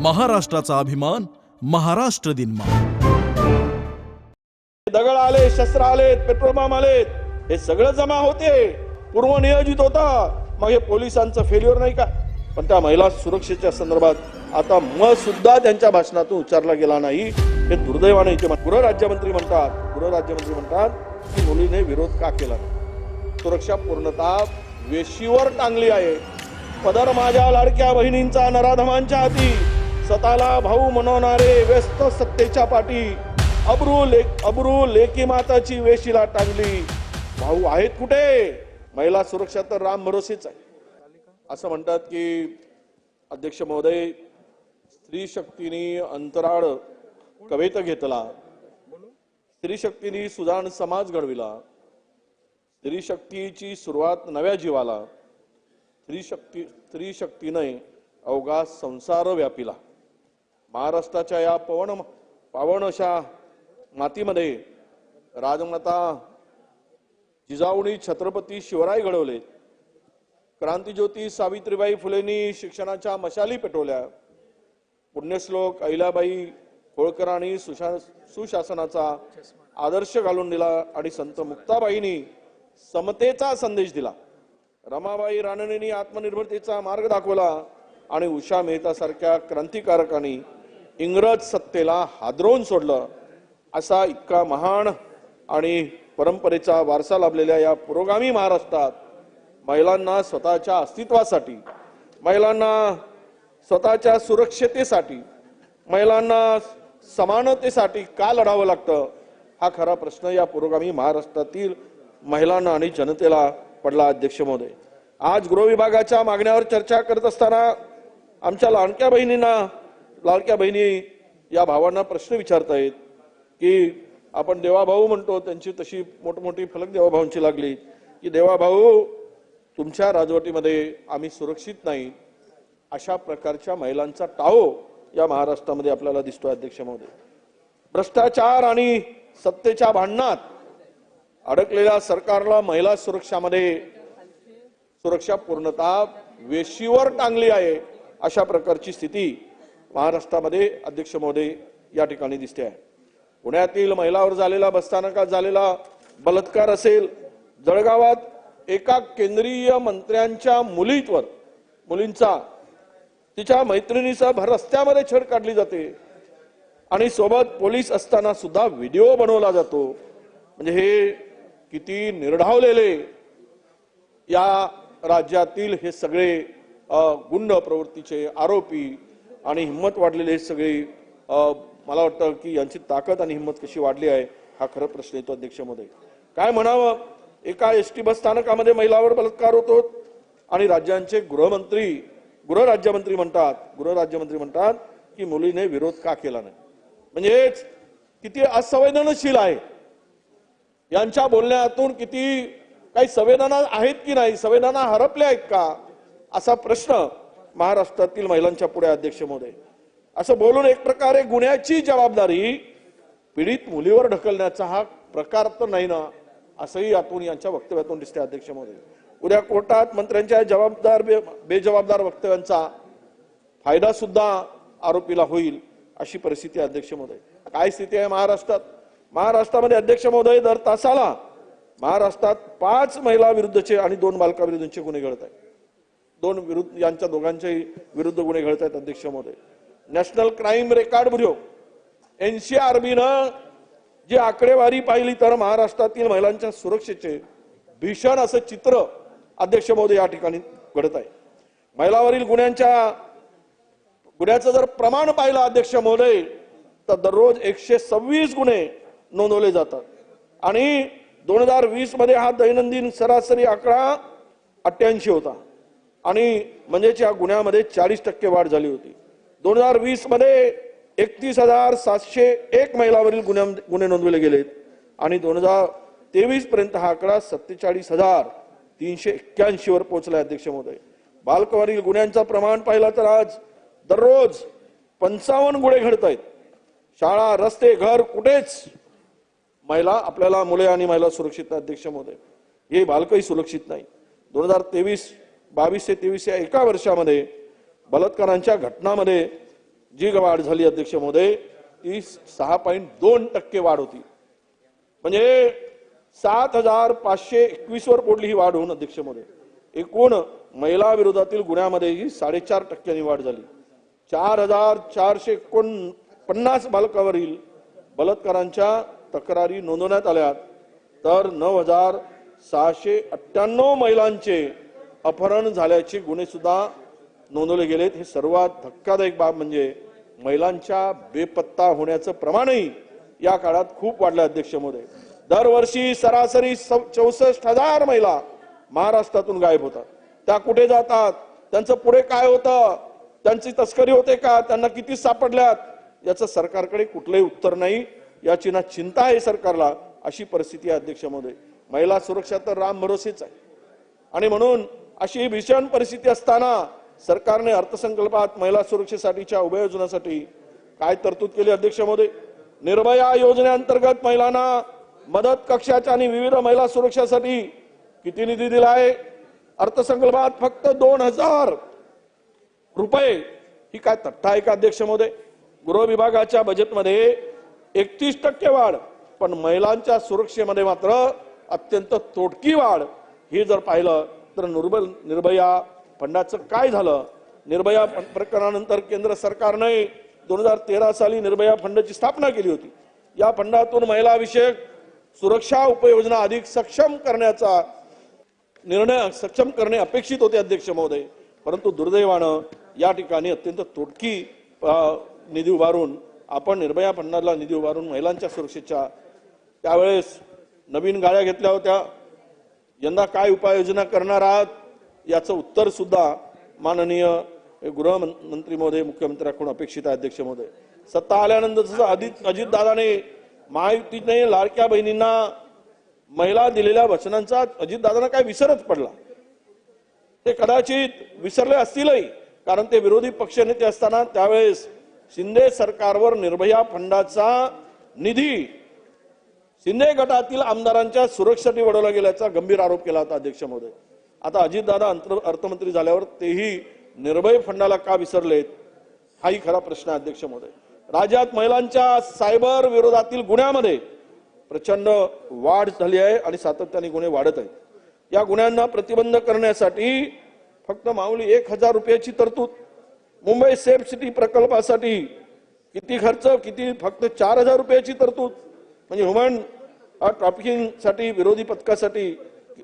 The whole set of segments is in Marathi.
महाराष्ट्राचा अभिमान महाराष्ट्र दिन दगड आले शस्त्र आलेत पेट्रोल पंप आलेत हे सगळं जमा होते. पूर्व नियोजित होता. मग हे पोलिसांचं फेल्युअर नाही का? पण त्या महिला सुरक्षेच्या संदर्भात आता म सुद्धा त्यांच्या भाषणातून उच्चारला गेला नाही. हे दुर्दैवाने इथे म्हण- म्हणतात. गृहराज्यमंत्री म्हणतात की मुलीने विरोध का केला सुरक्षा पूर्णता वेशीवर टांगली आहे. पदर माझ्या लाडक्या बहिणींचा नराधमांच्या हाती. स्वतःला भाऊ म्हणवणारे व्यस्त सत्तेच्या पाठी अब्रू लेख अब्रू लेकी माताची वेशीला टांगली. भाऊ आहेत कुठे? महिला सुरक्षा तर राम भरोसेच आहे. असं म्हणतात की अध्यक्ष महोदय स्त्री शक्तीने अंतराळ कवेत घेतला. स्त्री शक्तीने सुधारण समाज घडविला. स्त्री शक्तीची सुरुवात नव्या जीवाला. स्त्री शक्ती स्त्री शक्तीने अवघा संसार व्यापिला. महाराष्ट्राच्या या पवन पावन अशा मातीमध्ये राजमाता जिजाऊणी छत्रपती शिवराय घडवले. क्रांतीज्योती सावित्रीबाई फुलेंनी शिक्षणाच्या मशाली पेटवल्या. पुण्यश्लोक अहिल्याबाई होळकरांनी सुशा सुशासनाचा आदर्श घालून दिला आणि संत मुक्ताबाईंनी समतेचा संदेश दिला. रमाबाई राननेनी आत्मनिर्भरतेचा मार्ग दाखवला आणि उषा मेहता सारख्या क्रांतिकारकांनी इंग्रज सत्तेला हादरवून सोडलं असा इतका महान आणि परंपरेचा वारसा लाभलेल्या या पुरोगामी महाराष्ट्रात महिलांना स्वतःच्या अस्तित्वासाठी महिलांना स्वतःच्या सुरक्षतेसाठी महिलांना समानतेसाठी का लढावं लागतं हा खरा प्रश्न या पुरोगामी महाराष्ट्रातील महिलांना आणि जनतेला पडला अध्यक्ष महोदय. आज गृहविभागाच्या मागण्यावर चर्चा करत असताना आमच्या लाडक्या बहिणींना लाडक्या बहिणी या भावांना प्रश्न विचारतायत की आपण देवाभाऊ म्हणतो त्यांची तशी मोठमोठी फलक देवाभाऊंची लागली की देवाभाऊ तुमच्या राजवटीमध्ये आम्ही सुरक्षित नाही. अशा प्रकारच्या महिलांचा टाओ या महाराष्ट्रामध्ये आपल्याला दिसतो अध्यक्ष महोदय. भ्रष्टाचार आणि सत्तेच्या भांडणात अडकलेल्या सरकारला महिला सुरक्षामध्ये सुरक्षा पूर्णतः वेशीवर टांगली आहे अशा प्रकारची स्थिती महाराष्ट्रामध्ये अध्यक्ष महोदय या ठिकाणी दिसते आहे. पुण्यातील महिलावर झालेला बसस्थानकात झालेला बलात्कार असेल जळगावात एका केंद्रीय मंत्र्यांच्या मुलीवर मुलींचा तिच्या मैत्रिणीचा भर रस्त्यामध्ये छेड काढली जाते. आणि सोबत पोलीस असताना सुद्धा व्हिडिओ बनवला जातो. म्हणजे हे किती निर्ढावलेले या राज्यातील हे सगळे गुंड प्रवृत्तीचे आरोपी आणि हिंमत वाढलेली हे सगळी. मला वाटतं की यांची ताकद आणि हिंमत कशी वाढली आहे हा खरं प्रश्न येतो अध्यक्षामध्ये. काय म्हणावं? एका एस टी बस स्थानकामध्ये महिलावर बलात्कार होतो आणि राज्यांचे गृहमंत्री गृहराज्यमंत्री म्हणतात गृहराज्यमंत्री म्हणतात की मुलीने विरोध का केला नाही? म्हणजेच किती असंवेदनशील आहे. यांच्या बोलण्यातून किती काही संवेदना आहेत की नाही? संवेदना हरपल्या आहेत का? असा प्रश्न महाराष्ट्रातील महिलांच्या पुढे अध्यक्ष महोदय असं बोलून एक प्रकारे गुन्ह्याची जबाबदारी पीडित मुलीवर ढकलण्याचा हा प्रकार तर नाही ना असंही यातून यांच्या वक्तव्यातून दिसते अध्यक्ष महोदय उद्या कोर्टात मंत्र्यांच्या जबाबदार बे- बेजबाबदार वक्तव्यांचा फायदा सुद्धा आरोपीला होईल अशी परिस्थिती अध्यक्ष महोदय काय स्थिती आहे महाराष्ट्रात? महाराष्ट्रामध्ये अध्यक्ष महोदय दर तासाला महाराष्ट्रात पाच महिला विरुद्धचे आणि दोन बालकाविरुद्धचे गुन्हे घडत आहेत. दोन विरुद्ध यांच्या दोघांच्याही विरुद्ध गुन्हे घडत आहेत अध्यक्ष महोदय नॅशनल क्राईम रेकॉर्ड ब्युरो एनसीआरबीनं जी आकडेवारी पाहिली तर महाराष्ट्रातील महिलांच्या सुरक्षेचे भीषण असं चित्र अध्यक्ष महोदय या ठिकाणी घडत आहे. महिलावरील गुन्ह्यांच्या गुन्ह्याचं जर प्रमाण पाहिलं अध्यक्ष महोदय तर दररोज एकशे सव्वीस गुन्हे नोंदवले जातात. आणि दोन हजार वीसमध्ये हा दैनंदिन सरासरी आकडा अठ्ठ्याऐंशी होता. आणि म्हणजेच या गुन्ह्यामध्ये चाळीस टक्के वाढ झाली होती. दोन हजार वीसमध्ये एकतीस हजार सातशे एक महिलावरील गुन्ह्या गुन्हे नोंदवले गेलेत. आणि दोन हजार तेवीस पर्यंत हा आकडा सत्तेचाळीस हजार तीनशे एक्क्याऐंशी वर पोहोचला अध्यक्ष महोदय. बालकवरील गुन्ह्यांचं प्रमाण पाहिलं तर आज दररोज पंचावन्न गुन्हे घडत आहेत शाळा रस्ते घर कुठेच महिला आपल्याला मुले आणि महिला सुरक्षित अध्यक्ष महोदय. हे बालकही सुरक्षित नाही. दोन हजार तेवीस बावीस ते तेवीस या एका वर्षामध्ये बलात्कारांच्या घटनामध्ये जी वाढ झाली अध्यक्ष महोदय ती सहा पॉईंट दोन टक्के वाढ होती. म्हणजे सात हजार पाचशे एकवीस वर पोडली ही वाढ होऊन अध्यक्ष महोदय. एकूण महिला विरोधातील गुन्ह्यामध्ये ही साडेचार टक्क्यांनी वाढ झाली. चार हजार चारशे एकोण पन्नास बालकावरील बलात्कारांच्या तक्रारी नोंदवण्यात आल्या तर नऊ हजार सहाशे अठ्ठ्याण्णव महिलांचे अपहरण झाल्याचे गुन्हे सुद्धा नोंदवले गेलेत. हे सर्वात धक्कादायक बाब म्हणजे महिलांच्या बेपत्ता होण्याचं प्रमाणही या काळात खूप वाढलं अध्यक्ष महोदय. दरवर्षी सरासरी चौसष्ट हजार महिला महाराष्ट्रातून गायब होतात. त्या कुठे जातात? त्यांचं पुढे काय होतं? त्यांची तस्करी होते का? त्यांना किती सापडल्यात? याचं सरकारकडे कुठलंही उत्तर नाही. याची ना चिंता आहे सरकारला अशी परिस्थिती आहे अध्यक्ष महोदय. महिला सुरक्षा तर राम भरोसेच आहे. आणि म्हणून अशी भीषण परिस्थिती असताना सरकारने अर्थसंकल्पात महिला सुरक्षेसाठीच्या उपाययोजनासाठी काय तरतूद केली अध्यक्ष मोदी? निर्भया योजनेअंतर्गत महिलांना मदत कक्षाच्या आणि विविध महिला सुरक्षासाठी किती निधी दिला आहे? अर्थसंकल्पात फक्त दोन हजार रुपये ही काय तथ्य आहे का अध्यक्ष महोदय गृह विभागाच्या बजेटमध्ये एकतीस टक्के वाढ पण महिलांच्या सुरक्षेमध्ये मात्र अत्यंत तोटकी वाढ ही जर पाहिलं तर निर्बल निर्भया फंडाचं काय झालं? निर्भया प्रकरणानंतर केंद्र सरकारने दोन हजार तेरा साली निर्भया फंडची स्थापना केली होती. या फंडातून महिलाविषयक सुरक्षा उपयोजना अधिक सक्षम करण्याचा निर्णय सक्षम करणे अपेक्षित होते अध्यक्ष महोदय. परंतु दुर्दैवानं या ठिकाणी अत्यंत तोटकी निधी उभारून आपण निर्भया फंडाला निधी उभारून महिलांच्या सुरक्षेच्या त्यावेळेस नवीन गाड्या घेतल्या होत्या. यंदा काय उपाययोजना करणार आहात याचं उत्तर सुद्धा माननीय गृहमंत्री महोदय मुख्यमंत्र्याकडून अपेक्षित आहे अध्यक्ष महोदय. सत्ता आल्यानंतर जसं अजित अजितदादाने महायुतीने लाडक्या बहिणींना महिला दिलेल्या वचनांचा अजितदादांना काय विसरच पडला. ते कदाचित विसरले असतीलही कारण ते विरोधी पक्षनेते असताना त्यावेळेस शिंदे सरकारवर निर्भया फंडाचा निधी शिंदे गटातील आमदारांच्या सुरक्षेसाठी वळवला गेल्याचा गंभीर आरोप केला होता अध्यक्ष महोदय. आता अजितदादा अंतर- अर्थमंत्री झाल्यावर तेही निर्भय फंडाला का विसरलेत हाही खरा प्रश्न आहे अध्यक्ष महोदय. राज्यात महिलांच्या सायबर विरोधातील गुन्ह्यामध्ये प्रचंड वाढ झाली आहे आणि सातत्याने गुन्हे वाढत आहेत. या गुन्ह्यांना प्रतिबंध करण्यासाठी फक्त माऊली एक हजार रुपयाची तरतूद मुंबई सेफ सिटी प्रकल्पासाठी किती खर्च किती फक्त चार हजार रुपयाची तरतूद म्हणजे ह्युमन ट्रॅफिकिंगसाठी विरोधी पथकासाठी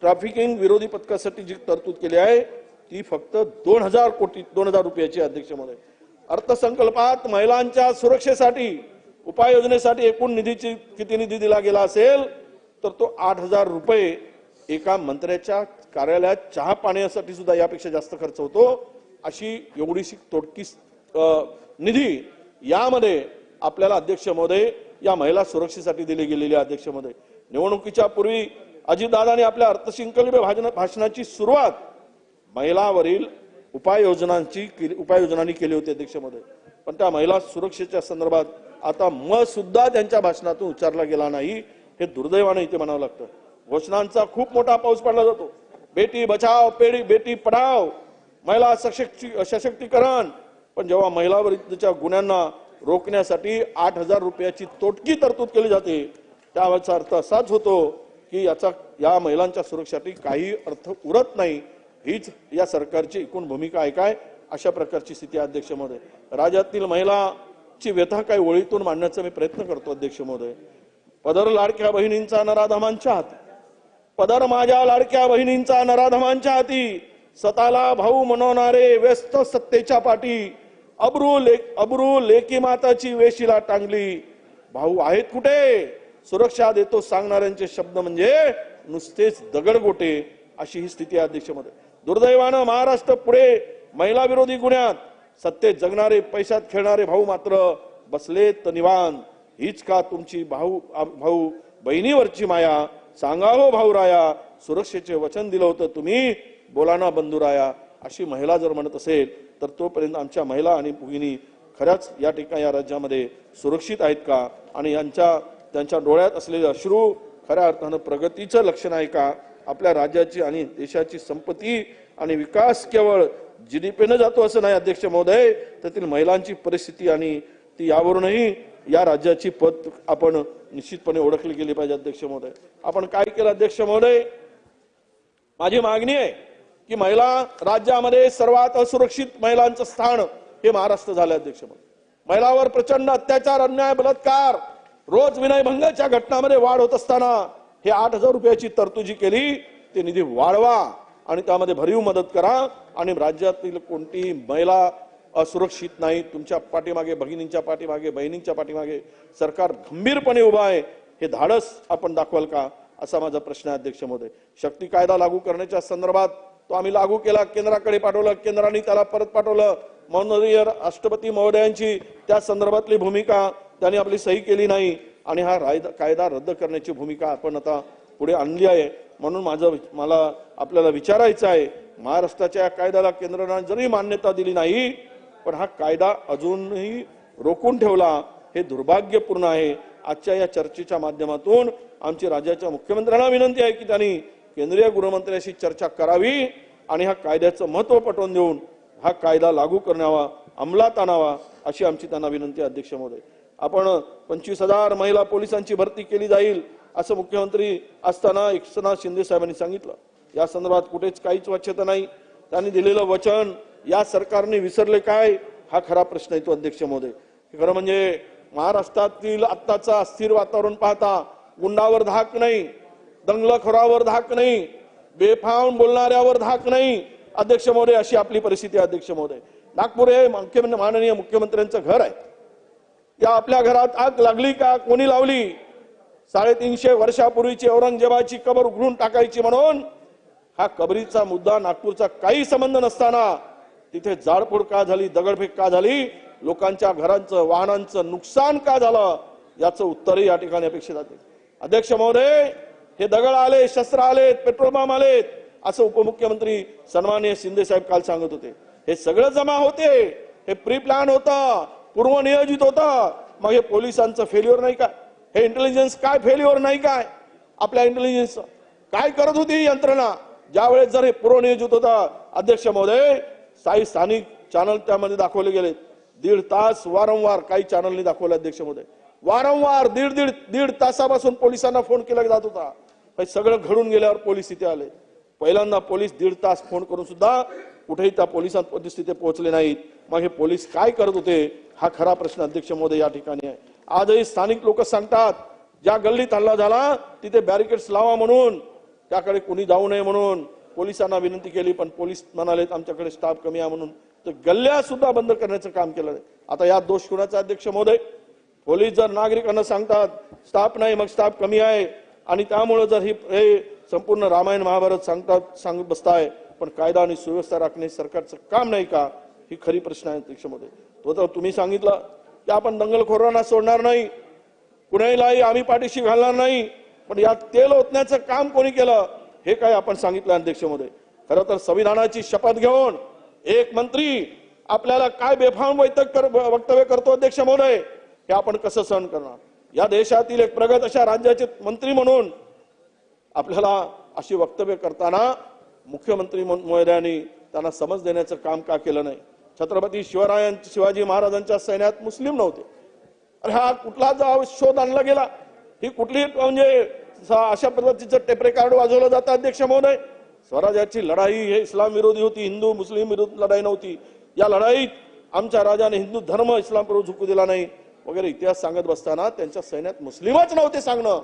ट्रॅफिकिंग विरोधी पथकासाठी जी तरतूद केली आहे ती फक्त दोन हजार कोटी दोन हजार रुपयाची अध्यक्ष महोदय. अर्थसंकल्पात महिलांच्या सुरक्षेसाठी उपाययोजनेसाठी एकूण निधीची किती निधी दिला गेला असेल तर तो आठ हजार रुपये एका मंत्र्याच्या कार्यालयात चहा पाण्यासाठी सुद्धा यापेक्षा जास्त खर्च होतो. अशी एवढीशी तोटकी निधी यामध्ये आपल्याला अध्यक्ष महोदय या महिला सुरक्षेसाठी दिली गेलेली अध्यक्षमध्ये. निवडणुकीच्या पूर्वी अजितदादांनी आपल्या अर्थसंकल्प भाषण- भाषणाची सुरुवात महिलावरील उपाययोजनांची केली- उपाययोजनांनी केली होती अध्यक्षमध्ये. पण त्या महिला सुरक्षेच्या संदर्भात आता म सुद्धा त्यांच्या भाषणातून उच्चारला गेला नाही हे दुर्दैवाने इथे म्हणावं लागतं. घोषणांचा खूप मोठा पाऊस पडला जातो. बेटी बचाव पेडी बेटी पढाव महिला सशक्ती सशक्तीकरण. पण जेव्हा महिला गुन्ह्यांना रोखण्यासाठी आठ हजार रुपयाची तोटकी तरतूद केली जाते. त्याचा अर्थ असाच होतो की याचा या महिलांच्या सुरक्षेसाठी काही अर्थ उरत नाही. हीच या सरकारची एकूण भूमिका आहे काय? अशा प्रकारची स्थिती अध्यक्ष महोदय राज्यातील महिलाची व्यथा काही ओळीतून मांडण्याचा मी प्रयत्न करतो अध्यक्ष महोदय पदर लाडक्या बहिणींचा नराधमांच्या हाती. पदर माझ्या लाडक्या बहिणींचा नराधमांच्या हाती. स्वतःला भाऊ मनवणारे व्यस्त सत्तेच्या पाठी. अब्रू लेख अब्रू लेकी माताची वेशीला टांगली. भाऊ आहेत कुठे? सुरक्षा देतो सांगणाऱ्यांचे शब्द म्हणजे नुसतेच दगडगोटे अशी ही स्थिती आहे अध्यक्षमध्ये. दुर्दैवानं महाराष्ट्र पुढे महिला विरोधी गुन्ह्यात सत्तेत जगणारे पैशात खेळणारे भाऊ मात्र बसलेत निवान हीच का तुमची भाऊ भाऊ बहिणीवरची माया? सांगा हो भाऊ राया सुरक्षेचे वचन दिलं होतं तुम्ही? बोलाना बंधुराया अशी महिला जर म्हणत असेल तर तोपर्यंत आमच्या महिला आणि भगिनी खऱ्याच या ठिकाणी या राज्यामध्ये सुरक्षित आहेत का? आणि यांच्या त्यांच्या डोळ्यात असलेले अश्रू खऱ्या अर्थानं प्रगतीचं लक्षण आहे का? आपल्या राज्याची आणि देशाची संपत्ती आणि विकास केवळ जीडीपीनं जातो असं नाही अध्यक्ष महोदय. त्यातील महिलांची परिस्थिती आणि ती यावरूनही या राज्याची पद आपण निश्चितपणे ओळखली गेली पाहिजे अध्यक्ष महोदय. आपण काय केलं अध्यक्ष महोदय? माझी मागणी आहे की महिला राज्यामध्ये सर्वात असुरक्षित महिलांचं स्थान हे महाराष्ट्र झालं अध्यक्ष महिलावर प्रचंड अत्याचार अन्याय बलात्कार रोज विनयभंगाच्या घटनामध्ये वाढ होत असताना हे आठ हजार रुपयाची तरतुदी केली ते निधी वाढवा आणि त्यामध्ये भरीव मदत करा आणि राज्यातील कोणतीही महिला असुरक्षित नाही तुमच्या पाठीमागे भगिनींच्या पाठीमागे बहिणींच्या पाठीमागे सरकार गंभीरपणे उभा आहे हे धाडस आपण दाखवाल का? असा माझा प्रश्न आहे अध्यक्ष महोदय. शक्ती कायदा लागू करण्याच्या संदर्भात तो आम्ही लागू केला केंद्राकडे पाठवलं केंद्राने त्याला परत पाठवलं. माननीय राष्ट्रपती महोदयांची त्या संदर्भातली भूमिका त्यांनी आपली सही केली नाही आणि हा रायदा कायदा रद्द करण्याची भूमिका आपण आता पुढे आणली आहे. म्हणून माझं मला आपल्याला विचारायचं आहे महाराष्ट्राच्या या कायद्याला केंद्रानं जरी मान्यता दिली नाही पण हा कायदा अजूनही रोखून ठेवला हे दुर्भाग्यपूर्ण आहे. आजच्या या चर्चेच्या माध्यमातून आमची राज्याच्या मुख्यमंत्र्यांना विनंती आहे की त्यांनी केंद्रीय गृहमंत्र्यांशी चर्चा करावी आणि हा कायद्याचं महत्त्व पटवून देऊन हा कायदा लागू करण्यावा अंमलात आणावा अशी आमची त्यांना विनंती अध्यक्ष महोदय. आपण पंचवीस हजार महिला पोलिसांची भरती केली जाईल असं मुख्यमंत्री असताना एकनाथ शिंदे साहेबांनी सांगितलं. या संदर्भात कुठेच काहीच वाच्यता नाही. त्यांनी दिलेलं वचन या सरकारने विसरले काय? हा खरा प्रश्न येतो अध्यक्ष महोदय. खरं म्हणजे महाराष्ट्रातील आत्ताचं अस्थिर वातावरण पाहता गुंडावर धाक नाही. दंगलखोरावर धाक नाही बेफाम बोलणाऱ्यावर धाक नाही. अध्यक्ष महोदय अशी आपली परिस्थिती आहे अध्यक्ष महोदय. नागपूर हे मुख्यमंत्री माननीय मुख्यमंत्र्यांचं घर आहे. या आपल्या घरात आग लागली का? कोणी लावली? साडेतीनशे वर्षापूर्वीची औरंगजेबाची कबर उघडून टाकायची म्हणून हा कबरीचा मुद्दा नागपूरचा काही संबंध नसताना तिथे जाळपोळ का झाली दगडफेक का झाली? लोकांच्या घरांचं वाहनांचं नुकसान का झालं? याचं उत्तरही या ठिकाणी अपेक्षित आहे. अध्यक्ष महोदय हे दगड आले शस्त्र आलेत पेट्रोल बॉम्ब आलेत असं उपमुख्यमंत्री सन्माननीय शिंदे साहेब काल सांगत होते. हे सगळं जमा होते हे प्री प्लॅन होतं पूर्वनियोजित होतं. मग हे पोलिसांचं फेल्युअर नाही काय हे इंटेलिजन्स काय फेल्युअर नाही काय? आपल्या इंटेलिजन्स काय करत होती यंत्रणा? ज्यावेळेस जर हे पूर्वनियोजित होतं अध्यक्ष महोदय साई स्थानिक चॅनल त्यामध्ये दाखवले गेले दीड तास वारंवार काही चॅनलनी दाखवले अध्यक्ष महोदय. वारंवार दीड दीड दीड तासापासून पोलिसांना फोन केला जात होता. हे सगळं घडून गेल्यावर पोलीस इथे आले. पहिल्यांदा पोलीस दीड तास फोन करून सुद्धा कुठेही त्या पोलिसांपर्यंत तिथे पोहोचले नाहीत. मग हे पोलीस काय करत होते? हा खरा प्रश्न अध्यक्ष महोदय या ठिकाणी आहे. आजही स्थानिक लोक सांगतात ज्या गल्लीत हल्ला झाला तिथे बॅरिकेड्स लावा म्हणून. त्याकडे कुणी जाऊ नये म्हणून. पोलिसांना विनंती केली पण पोलीस म्हणाले आमच्याकडे स्टाफ कमी आहे म्हणून. तर गल्ल्या सुद्धा बंद करण्याचं काम केलं आता या दोष कुणाचा अध्यक्ष महोदय? पोलीस जर नागरिकांना सांगतात स्टाफ नाही मग स्टाफ कमी आहे. आणि त्यामुळं जर ही हे संपूर्ण रामायण महाभारत सांगतात सांगत बसताय पण कायदा आणि सुव्यवस्था राखणे सरकारचं काम नाही का? ही खरी प्रश्न आहे अध्यक्षमध्ये. तो तर तुम्ही सांगितलं की आपण दंगलखोरांना सोडणार नाही. कुणालाही आम्ही पाठीशी घालणार नाही. पण यात तेल ओतण्याचं काम कोणी केलं? हे काय आपण सांगितलं अध्यक्षमध्ये. खरं तर संविधानाची शपथ घेऊन एक मंत्री आपल्याला काय बेफाम वैतक कर- वक्तव्य करतो अध्यक्ष महोदय हे आपण कसं सहन करणार? या देशातील एक प्रगत अशा राज्याचे मंत्री म्हणून आपल्याला अशी वक्तव्य करताना मुख्यमंत्री महोदयांनी त्यांना समज देण्याचं काम का केलं नाही? छत्रपती शिवरायां शिवाजी महाराजांच्या सैन्यात मुस्लिम नव्हते. अरे हा कुठला शोध आणला गेला? ही कुठली म्हणजे अशा पद्धतीचं टेपरे कार्ड वाजवलं जातं अध्यक्ष महोदय? स्वराज्याची लढाई हे इस्लाम विरोधी होती हिंदू मुस्लिम विरोधी लढाई नव्हती. या लढाईत आमच्या राजाने हिंदू धर्म इस्लाम बरोबर झुकू दिला नाही. वगैरे इतिहास सांगत बसताना त्यांच्या सैन्यात मुस्लिमच नव्हते सांगणं.